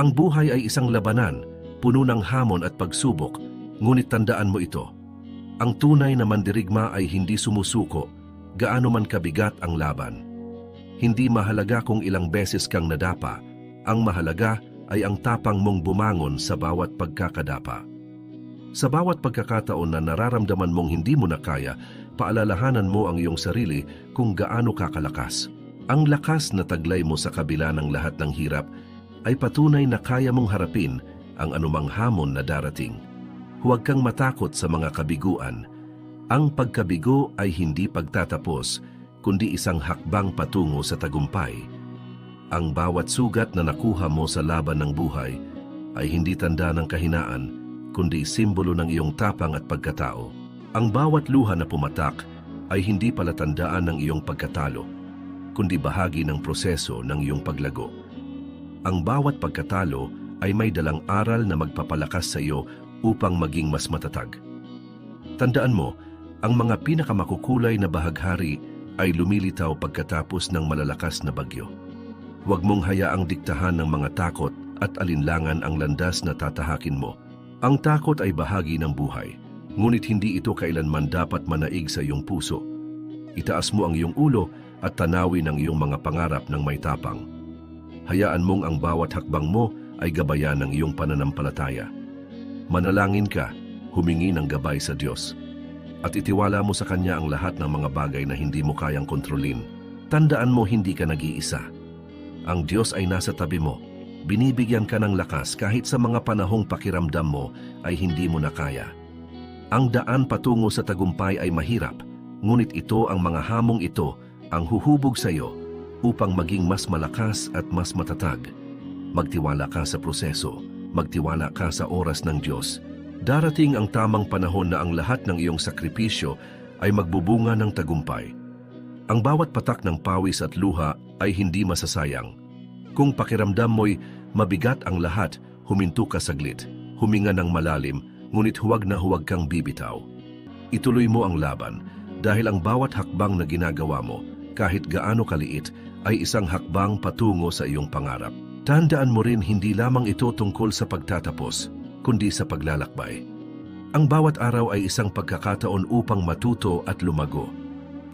Ang buhay ay isang labanan, puno ng hamon at pagsubok, ngunit tandaan mo ito. Ang tunay na mandirigma ay hindi sumusuko, gaano man kabigat ang laban. Hindi mahalaga kung ilang beses kang nadapa, ang mahalaga ay ang tapang mong bumangon sa bawat pagkakadapa. Sa bawat pagkakataon na nararamdaman mong hindi mo na kaya, paalalahanan mo ang iyong sarili kung gaano kakalakas. Ang lakas na taglay mo sa kabila ng lahat ng hirap ay patunay na kaya mong harapin ang anumang hamon na darating. Huwag kang matakot sa mga kabiguan. Ang pagkabigo ay hindi pagtatapos, kundi isang hakbang patungo sa tagumpay. Ang bawat sugat na nakuha mo sa laban ng buhay ay hindi tanda ng kahinaan, kundi simbolo ng iyong tapang at pagkatao. Ang bawat luha na pumatak ay hindi palatandaan ng iyong pagkatalo, kundi bahagi ng proseso ng iyong paglago. Ang bawat pagkatalo ay may dalang aral na magpapalakas sa iyo upang maging mas matatag. Tandaan mo, ang mga pinakamakukulay na bahaghari ay lumilitaw pagkatapos ng malalakas na bagyo. Huwag mong hayaang diktahan ng mga takot at alinlangan ang landas na tatahakin mo. Ang takot ay bahagi ng buhay, ngunit hindi ito kailanman dapat manaig sa iyong puso. Itaas mo ang iyong ulo at tanawin ang iyong mga pangarap ng may tapang. Hayaan mong ang bawat hakbang mo ay gabayan ng iyong pananampalataya. Manalangin ka, humingi ng gabay sa Diyos. At itiwala mo sa Kanya ang lahat ng mga bagay na hindi mo kayang kontrolin. Tandaan mo hindi ka nag-iisa. Ang Diyos ay nasa tabi mo. Binibigyan ka ng lakas kahit sa mga panahong pakiramdam mo ay hindi mo na kaya. Ang daan patungo sa tagumpay ay mahirap, ngunit ito ang mga hamong ito ang huhubog sa iyo upang maging mas malakas at mas matatag. Magtiwala ka sa proseso, magtiwala ka sa oras ng Diyos. Darating ang tamang panahon na ang lahat ng iyong sakripisyo ay magbubunga ng tagumpay. Ang bawat patak ng pawis at luha ay hindi masasayang. Kung pakiramdam mo'y mabigat ang lahat, huminto ka saglit, huminga ng malalim, ngunit huwag na huwag kang bibitaw. Ituloy mo ang laban dahil ang bawat hakbang na ginagawa mo, kahit gaano kaliit, ay isang hakbang patungo sa iyong pangarap. Tandaan mo rin hindi lamang ito tungkol sa pagtatapos, kundi sa paglalakbay. Ang bawat araw ay isang pagkakataon upang matuto at lumago.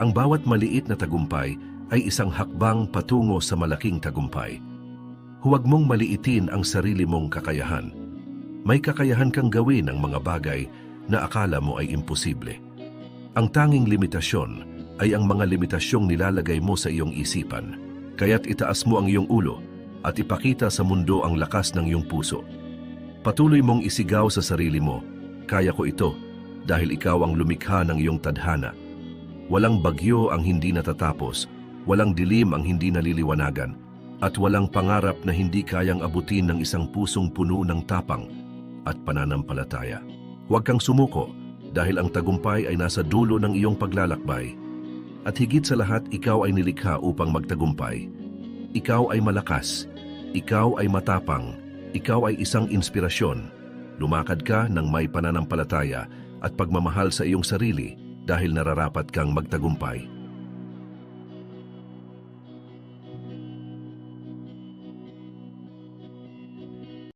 Ang bawat maliit na tagumpay ay isang hakbang patungo sa malaking tagumpay. Huwag mong maliitin ang sarili mong kakayahan. May kakayahan kang gawin ang mga bagay na akala mo ay imposible. Ang tanging limitasyon ay ang mga limitasyong nilalagay mo sa iyong isipan. Kaya't itaas mo ang iyong ulo at ipakita sa mundo ang lakas ng iyong puso. Patuloy mong isigaw sa sarili mo, kaya ko ito dahil ikaw ang lumikha ng iyong tadhana. Walang bagyo ang hindi natatapos, walang dilim ang hindi naliliwanagan, at walang pangarap na hindi kayang abutin ng isang pusong puno ng tapang at pananampalataya. Huwag kang sumuko dahil ang tagumpay ay nasa dulo ng iyong paglalakbay. At higit sa lahat, ikaw ay nilikha upang magtagumpay. Ikaw ay malakas, ikaw ay matapang, ikaw ay isang inspirasyon. Lumakad ka ng may pananampalataya at pagmamahal sa iyong sarili dahil nararapat kang magtagumpay.